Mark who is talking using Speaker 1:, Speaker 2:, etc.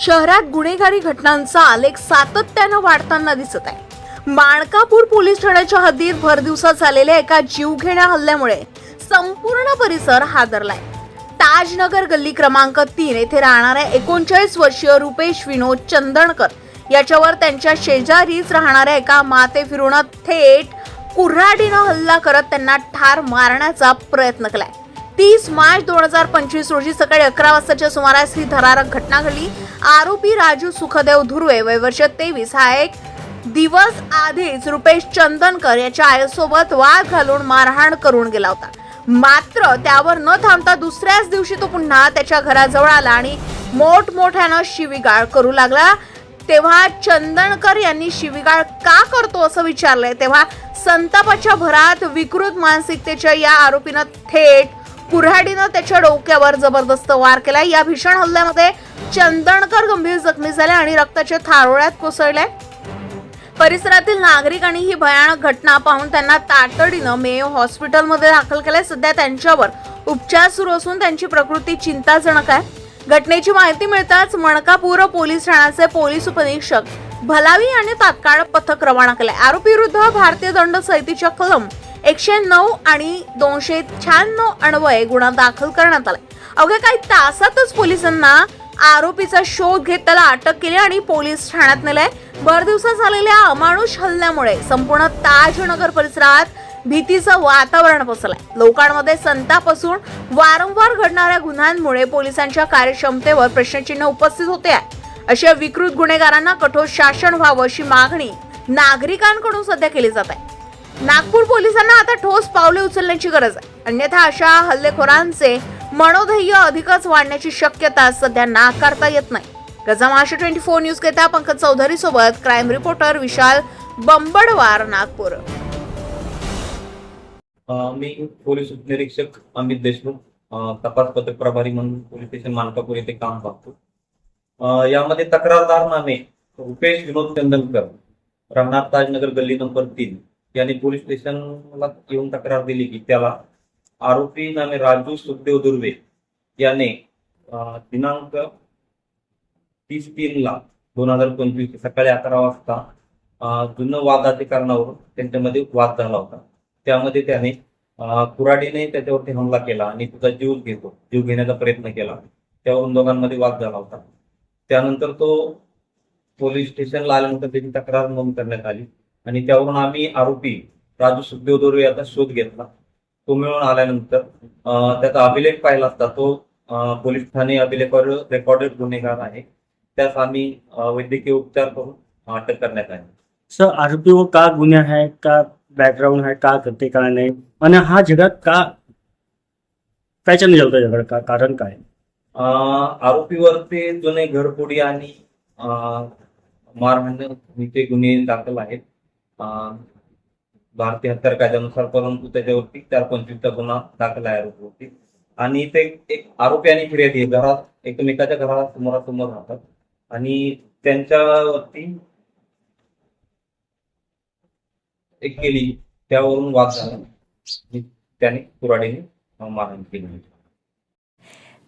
Speaker 1: शहरात गुन्हेगारी घटनांचा आलेख सातत्यानं वाढताना दिसत आहे. माणकापूर पोलीस ठाण्याच्या हद्दीत भर दिवसात झालेल्या एका जीवघेण्या हल्ल्यामुळे संपूर्ण परिसर हादरलाय. ताजनगर गल्ली क्रमांक तीन येथे राहणाऱ्या एकोणचाळीस वर्षीय रुपेश विनोद चंदणकर याच्यावर त्यांच्या शेजारीच राहणाऱ्या एका माते फिरून थेट कुऱ्हाडीनं हल्ला करत त्यांना ठार मारण्याचा प्रयत्न केलाय. तीस मार्च दोन हजार पंचवीस रोजी सकाळी अकरा वाजताच्या सुमारास ही धरारक घटना घडली. आरोपी राजू सुखदेव धुर्वे वय वर्ष तेवीस. हा एक दिवस आधीच रुपेश चंदनकर याच्या आईसोबत वाद घालून मारहाण करून गेला होता. मात्र त्यावर न थांबता दुसऱ्याच दिवशी तो पुन्हा त्याच्या घराजवळ आला आणि मोठमोठ्यानं शिवीगाळ करू लागला. तेव्हा चंदनकर यांनी शिवीगाळ का करतो असं विचारलंय तेव्हा संतापाच्या भरात विकृत मानसिकतेच्या या आरोपीनं थेट कुऱ्हाडीनं त्याच्या डोक्यावर जबरदस्त वार केला या भीषण हल्ल्यामध्ये चंदणकर गंभीर जखमी झाले आणि रक्ताच्या थारोळ्यात कोसळले. परिसरातील नागरिकांनी ही भयानक घटना पाहून त्यांना तातडीनं मेयो हॉस्पिटलमध्ये दाखल केले सध्या त्यांच्यावर उपचार सुरू असून त्यांची प्रकृती चिंताजनक आहे. घटनेची माहिती मिळताच मणकापूर पोलीस ठाण्याचे पोलीस उपनिरीक्षक भलावी आणि तात्काळ पथक रवाना केले आरोपी विरुद्ध भारतीय दंड संहितेच्या कलम एकशे नऊ आणि दोनशे शहाण्णव अन्वये गुन्हा दाखल करण्यात आला अवघ्या काही तासातच पोलिसांना आरोपीचा शोध घेत त्याला अटक केली आणि पोलीस ठाण्यात नेलंय. भर दिवसात झालेल्या अमानुष हल्ल्यामुळे संपूर्ण ताजनगर परिसरात भीतीचं वातावरण पसरलंय. लोकांमध्ये संताप असून वारंवार घडणाऱ्या गुन्ह्यांमुळे पोलिसांच्या कार्यक्षमतेवर प्रश्नचिन्ह उपस्थित होते आहे. अशा विकृत गुन्हेगारांना कठोर शासन व्हावं अशी मागणी नागरिकांकडून सध्या केली जात आहे. नागपूर पोलिसांना आता ठोस पावले उचलण्याची गरज आहे. अन्यथा अशा हल्लेखोरांचे मनोधैर्य अधिकच वाढण्याची शक्यता सध्या नाकारता येत नाही. गजामाशा ट्वेंटी फोर न्यूज घेता पंकज चौधरी सोबत क्राईम रिपोर्टर विशाल बंबडवार नागपूर.
Speaker 2: मी पोलीस उपनिरीक्षक अमित देशमुख तपास पथक प्रभारी म्हणून पोलीस स्टेशन मानकापूर येथे काम पाहतो. यामध्ये तक्रारदार नामे रुपेश विनोद चंदनकर रंगनाथ ताजनगर गल्ली नंबर तीन यांनी पोलीस स्टेशनला येऊन तक्रार दिली की त्याला आरोपी नामे राजू सुखदेव दुर्वे याने दिनांक तीस तीन ला दोन हजार पंचवीस सकाळी अकरा वाजता जुनं वादाच्या कारणावरून त्यांच्यामध्ये वाद झाला होता. त्यामध्ये त्याने कुराडीने त्याच्यावरती हमला केला आणि तुझा जीव घेतो जीव घेण्याचा प्रयत्न केला. त्यावरून दोघांमध्ये वाद झाला होता. त्यानंतर तो पोलीस स्टेशनला आल्यानंतर त्याची तक्रार नोंद करण्यात आली. आणि त्यावरून आम्ही आरोपी राजू सुखदेव दोरे याचा शोध घेतला. तो मिळून आल्यानंतर त्याचा अभिलेख पाहिला असता तो पोलीस ठाणे अभिलेखावर रेकॉर्डेड गुन्हेगार आहे. त्यास आम्ही वैद्यकीय उपचार करून अटक करण्यात आली.
Speaker 3: सर आरोपीवर का गुन्हा है का बैकग्राउंड है का करते का नहीं? आणि हा झगड़ा का त्याच्याने झालता झगड़ा का कारण काय?
Speaker 2: अं, आरोपीवरती जुने घरफोडी आणि अं, मारहाणीचे गुन्हे दाखल आहेत. भारतीय हत्यार कायद्यानुसार परंतु त्याच्यावरती चार पंचवीसचा गुन्हा दाखल आहे आरोपीवरती. आणि ते एक आरोपी आणि फिर्यादी घरात एकमेकाच्या घरात समोरासमोर राहतात. आणि त्यांच्यावरती एक केली त्यावरून वाद झाला. त्याने कुराडीने मारण मारहाण केली.